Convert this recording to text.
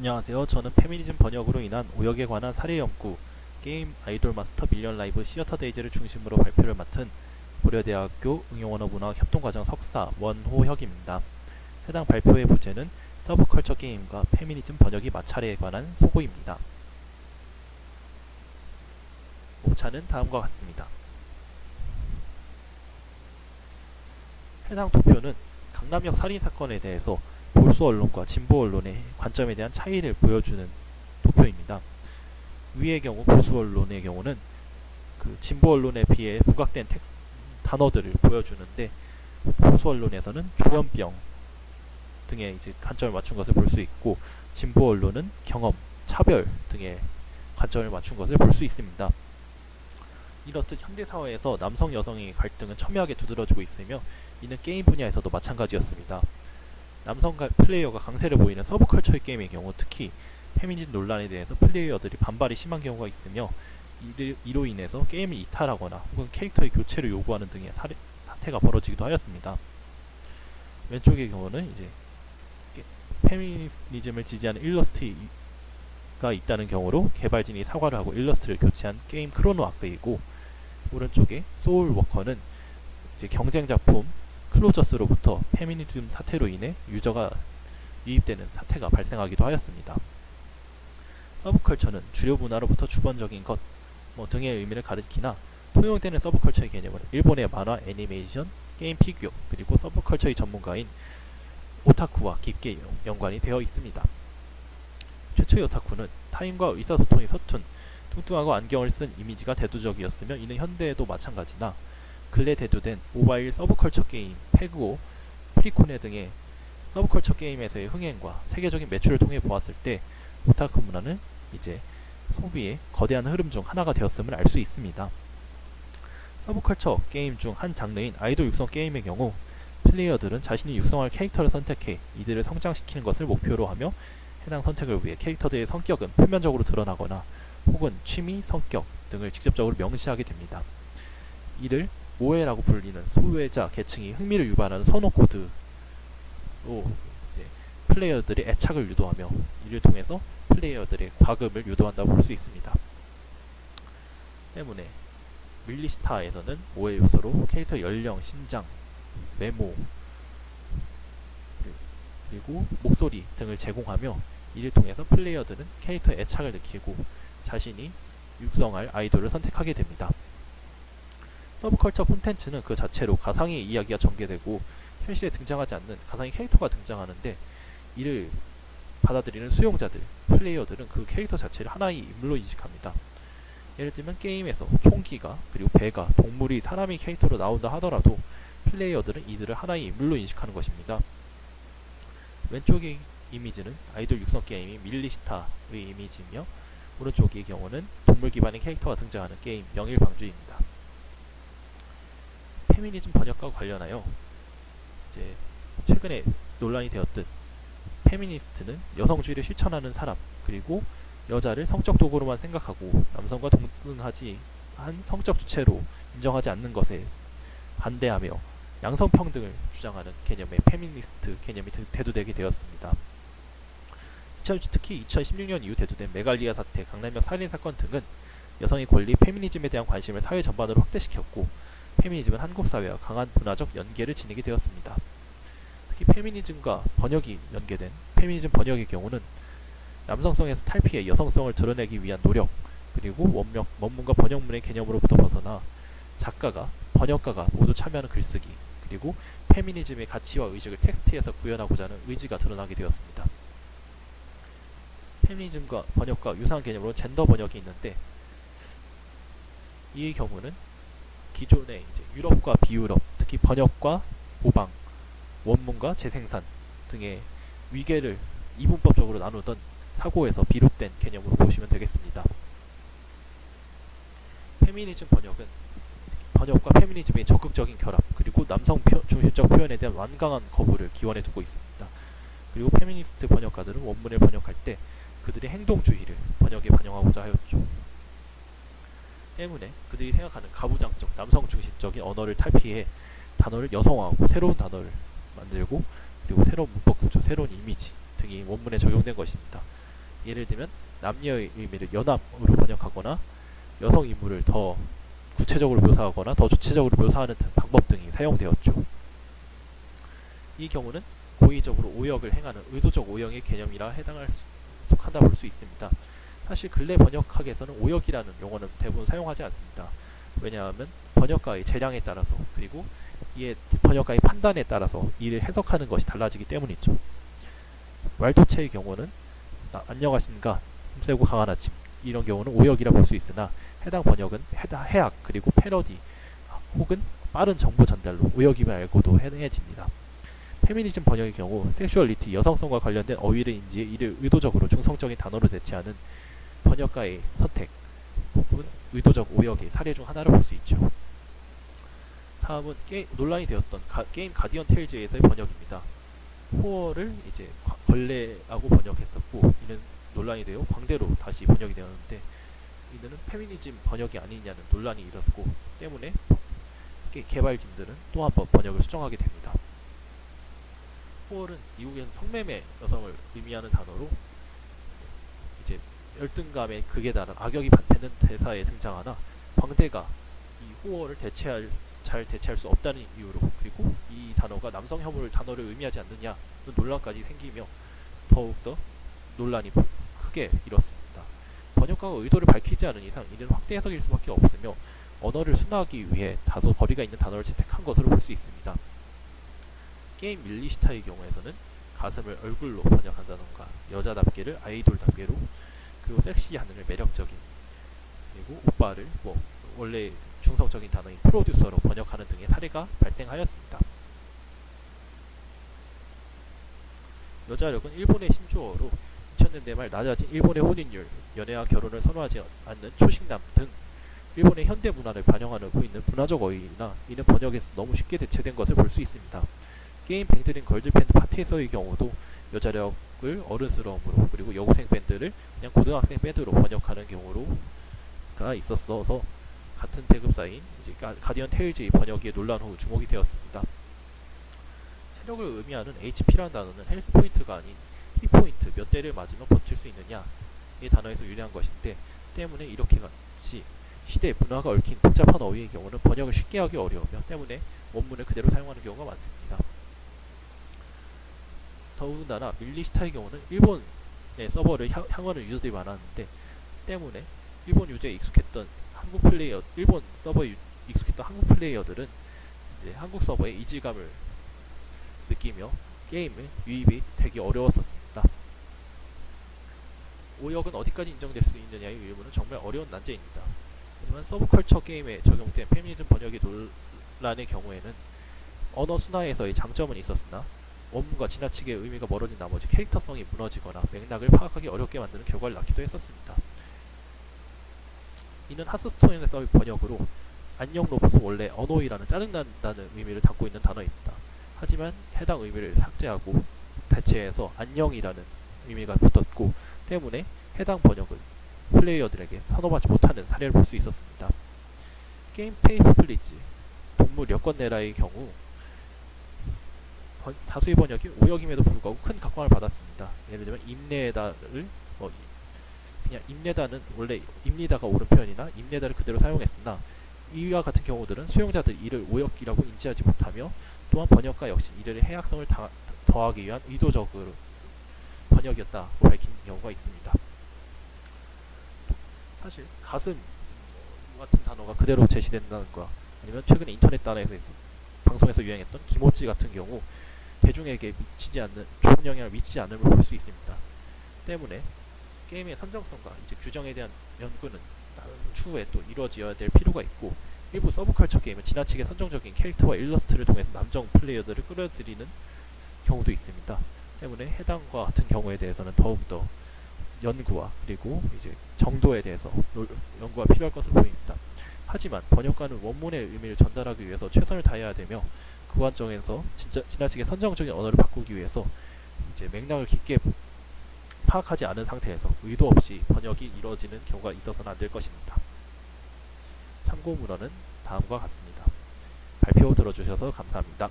안녕하세요. 저는 페미니즘 번역으로 인한 오역에 관한 사례 연구, 게임 아이돌 마스터 밀리언 라이브 시어터 데이즈를 중심으로 발표를 맡은 고려대학교 응용언어문화 협동과정 석사 원호혁입니다. 해당 발표의 부제는 서브컬처 게임과 페미니즘 번역이 마찰에 관한 소고입니다. 오차는 다음과 같습니다. 해당 도표는 강남역 살인 사건에 대해서 보수 언론과 진보 언론의 관점에 대한 차이를 보여주는 도표입니다. 위의 경우 보수 언론의 경우는 그 진보 언론에 비해 부각된 텍, 단어들을 보여주는데 보수 언론에서는 조현병 등의 이제 관점을 맞춘 것을 볼 수 있고 진보 언론은 경험, 차별 등의 관점을 맞춘 것을 볼 수 있습니다. 이렇듯 현대 사회에서 남성 여성의 갈등은 첨예하게 두드러지고 있으며 이는 게임 분야에서도 마찬가지였습니다. 남성 가- 플레이어가 강세를 보이는 서브컬처의 게임의 경우 특히 페미니즘 논란에 대해서 플레이어들이 반발이 심한 경우가 있으며 이로 인해서 게임을 이탈하거나 혹은 캐릭터의 교체를 요구하는 등의 사례, 사태가 벌어지기도 하였습니다. 왼쪽의 경우는 이제 게- 페미니즘을 지지하는 일러스트가 있다는 경우로 개발진이 사과를 하고 일러스트를 교체한 게임 크로노 아크이고 오른쪽에 소울 워커는 이제 경쟁 작품 클로저스로부터 페미니즘 사태로 인해 유저가 유입되는 사태가 발생하기도 하였습니다. 서브컬처는 주류 문화로부터 주관적인 것 뭐 등의 의미를 가리키나 통용되는 서브컬처의 개념은 일본의 만화, 애니메이션, 게임 피규어 그리고 서브컬처의 전문가인 오타쿠와 깊게 연- 연관이 되어 있습니다. 최초의 오타쿠는 타인과 의사소통이 서툰 뚱뚱하고 안경을 쓴 이미지가 대두적이었으며 이는 현대에도 마찬가지나 근래 대두된 모바일 서브컬처 게임, 페그오, 프리코네 등의 서브컬처 게임에서의 흥행과 세계적인 매출을 통해 보았을 때 오타쿠 문화는 이제 소비의 거대한 흐름 중 하나가 되었음을 알 수 있습니다. 서브컬처 게임 중 한 장르인 아이돌 육성 게임의 경우 플레이어들은 자신이 육성할 캐릭터를 선택해 이들을 성장시키는 것을 목표로 하며 해당 선택을 위해 캐릭터들의 성격은 표면적으로 드러나거나 혹은 취미, 성격 등을 직접적으로 명시하게 됩니다. 이를 모해라고 불리는 소외자 계층이 흥미를 유발하는 선호 코드로 이제 플레이어들의 애착을 유도하며 이를 통해서 플레이어들의 과금을 유도한다고 볼 수 있습니다. 때문에 밀리스타에서는 모해 요소로 캐릭터 연령, 신장, 외모 그리고 목소리 등을 제공하며 이를 통해서 플레이어들은 캐릭터의 애착을 느끼고 자신이 육성할 아이돌을 선택하게 됩니다. 서브컬처 콘텐츠는 그 자체로 가상의 이야기가 전개되고 현실에 등장하지 않는 가상의 캐릭터가 등장하는데 이를 받아들이는 수용자들, 플레이어들은 그 캐릭터 자체를 하나의 인물로 인식합니다. 예를 들면 게임에서 총기가 그리고 배가 동물이 사람의 캐릭터로 나온다 하더라도 플레이어들은 이들을 하나의 인물로 인식하는 것입니다. 왼쪽의 이미지는 아이돌 육성 게임인 밀리스타의 이미지이며 오른쪽의 경우는 동물 기반의 캐릭터가 등장하는 게임 명일방주입니다. 페미니즘 번역과 관련하여 이제 최근에 논란이 되었듯 페미니스트는 여성주의를 실천하는 사람 그리고 여자를 성적 도구로만 생각하고 남성과 동등하지 한 성적 주체로 인정하지 않는 것에 반대하며 양성평등을 주장하는 개념의 페미니스트 개념이 대- 대두되게 되었습니다. 2000 특히 2016년 이후 대두된 메갈리아 사태, 강남역 살인 사건 등은 여성의 권리, 페미니즘에 대한 관심을 사회 전반으로 확대시켰고 페미니즘은 한국 사회와 강한 문화적 연계를 지니게 되었습니다. 특히 페미니즘과 번역이 연계된 페미니즘 번역의 경우는 남성성에서 탈피해 여성성을 드러내기 위한 노력 그리고 원명, 원문과 번역문의 개념으로부터 벗어나 작가가 번역가가 모두 참여하는 글쓰기 그리고 페미니즘의 가치와 의식을 텍스트에서 구현하고자 하는 의지가 드러나게 되었습니다. 페미니즘과 번역과 유사한 개념으로 젠더 번역이 있는데 이 경우는 기존의 이제 유럽과 비유럽, 특히 번역과 모방, 원문과 재생산 등의 위계를 이분법적으로 나누던 사고에서 비롯된 개념으로 보시면 되겠습니다. 페미니즘 번역은 번역과 페미니즘의 적극적인 결합 그리고 남성 표- 중심적 표현에 대한 완강한 거부를 기원해 두고 있습니다. 그리고 페미니스트 번역가들은 원문을 번역할 때 그들의 행동주의를 번역에 반영하고자 하였죠. 때문에 그들이 생각하는 가부장적 남성 중심적인 언어를 탈피해 단어를 여성화하고 새로운 단어를 만들고 그리고 새로운 문법 구조, 새로운 이미지 등이 원문에 적용된 것입니다. 예를 들면 남녀의 의미를 연함으로 번역하거나 여성 인물을 더 구체적으로 묘사하거나 더 주체적으로 묘사하는 등 방법 등이 사용되었죠. 이 경우는 고의적으로 오역을 행하는 의도적 오역의 개념이라 해당할 수, 속한다 볼 수 있습니다. 사실 근래 번역학에서는 오역이라는 용어는 대부분 사용하지 않습니다. 왜냐하면 번역가의 재량에 따라서 그리고 이에 번역가의 판단에 따라서 이를 해석하는 것이 달라지기 때문이죠. 왈도체의 경우는 나- 안녕하신가 힘세고 강한 아침 이런 경우는 오역이라 볼 수 있으나 해당 번역은 해다, 해악 그리고 패러디 혹은 빠른 정보 전달로 오역임을 알고도 해내집니다. 페미니즘 번역의 경우 섹슈얼리티 여성성과 관련된 어휘를 인지해 이를 의도적으로 중성적인 단어로 대체하는 번역가의 선택 혹은 의도적 오역의 사례 중 하나를 볼수 있죠. 다음은 게, 논란이 되었던 가, 게임 가디언 테일즈에서의 번역입니다. 호어를 이제 과- 걸레하고 번역했었고 이는 논란이 되어 광대로 다시 번역이 되었는데 이는 페미니즘 번역이 아니냐는 논란이 일었고 때문에 게, 개발진들은 또 한 번 번역을 수정하게 됩니다. 호어는 미국에서 성매매 여성을 의미하는 단어로 열등감의 극에 달한 악역이 반대는 대사에 등장하나 광대가 이 호어를 대체할 잘 대체할 수 없다는 이유로 그리고 이 단어가 남성 혐오를 단어를 의미하지 않느냐는 논란까지 생기며 더욱더 논란이 부- 크게 일었습니다. 번역가가 의도를 밝히지 않은 이상 이는 확대 해석일 수밖에 없으며 언어를 순화하기 위해 다소 거리가 있는 단어를 채택한 것으로 볼 수 있습니다. 게임 밀리시타의 경우에서는 가슴을 얼굴로 번역한다던가 여자답게를 아이돌답게로 그리고 섹시하늘을 매력적인 그리고 오빠를 뭐 원래 중성적인 단어인 프로듀서로 번역하는 등의 사례가 발생하였습니다. 여자력은 일본의 신조어로 2000년대 말 낮아진 일본의 혼인율, 연애와 결혼을 선호하지 않는 초식남 등 일본의 현대 문화를 반영하고 있는 문화적 어휘나 이는 번역에서 너무 쉽게 대체된 것을 볼 수 있습니다. 게임 뱅드린 걸즈 밴드 파티에서의 경우도 여자력을 어른스러움으로 그리고 여고생 밴드를 그냥 고등학생 밴드로 번역하는 경우로가 있었어서 같은 배급사인 이제 가, 가디언 테일즈의 번역에 논란 후 주목이 되었습니다. 체력을 의미하는 HP라는 단어는 헬스 포인트가 아닌 히 포인트 몇 대를 맞으면 버틸 수 있느냐 이 단어에서 유래한 것인데 때문에 이렇게 같이 시대 문화가 얽힌 복잡한 어휘의 경우는 번역을 쉽게 하기 어려우며 때문에 원문을 그대로 사용하는 경우가 많습니다. 더군다나 밀리시타의 경우는 일본의 서버를 향, 향하는 유저들이 많았는데 때문에 일본 유저에 익숙했던 한국 플레이어 일본 서버에 유- 익숙했던 한국 플레이어들은 이제 한국 서버의 이질감을 느끼며 게임에 유입이 되기 어려웠었습니다. 오역은 어디까지 인정될 수 있느냐의 의문은 정말 어려운 난제입니다. 하지만 서브컬처 게임에 적용된 페미니즘 번역의 논란의 경우에는 언어 순화에서의 장점은 있었으나 원문과 지나치게 의미가 멀어진 나머지 캐릭터성이 무너지거나 맥락을 파악하기 어렵게 만드는 결과를 낳기도 했었습니다. 이는 하스스톤에서의 번역으로 안녕 로봇은 원래 언어이라는 짜증난다는 의미를 담고 있는 단어입니다. 하지만 해당 의미를 삭제하고 대체해서 안녕이라는 의미가 붙었고 때문에 해당 번역은 플레이어들에게 선호받지 못하는 사례를 볼 수 있었습니다. 게임 페이퍼 플리즈 동물 여권 내라의 경우 번- 다수의 번역이 오역임에도 불구하고 큰 각광을 받았습니다. 예를 들면 임내다를 뭐 이- 그냥 임내다는 원래 임리다가 옳은 표현이나 임내다를 그대로 사용했으나 이와 같은 경우들은 수용자들이 이를 오역이라고 인지하지 못하며 또한 번역가 역시 이를 해악성을 다- 더하기 위한 의도적으로 번역이었다고 밝힌 경우가 있습니다. 사실 가슴 같은 단어가 그대로 제시된다는가 아니면 최근에 인터넷 단어에서 있- 방송에서 유행했던 기모찌 같은 경우 대중에게 미치지 않는 좋은 영향을 미치지 않음을 볼 수 있습니다. 때문에 게임의 선정성과 이제 규정에 대한 연구는 추후에 또 이루어져야 될 필요가 있고 일부 서브컬처 게임은 지나치게 선정적인 캐릭터와 일러스트를 통해서 남성 플레이어들을 끌어들이는 경우도 있습니다. 때문에 해당과 같은 경우에 대해서는 더욱더 연구와 그리고 이제 정도에 대해서 노- 연구가 필요할 것으로 보입니다. 하지만 번역가는 원문의 의미를 전달하기 위해서 최선을 다해야 되며 그 관점에서 진짜 지나치게 선정적인 언어를 바꾸기 위해서 이제 맥락을 깊게 파악하지 않은 상태에서 의도 없이 번역이 이루어지는 경우가 있어서는 안 될 것입니다. 참고 문헌은 다음과 같습니다. 발표 들어주셔서 감사합니다.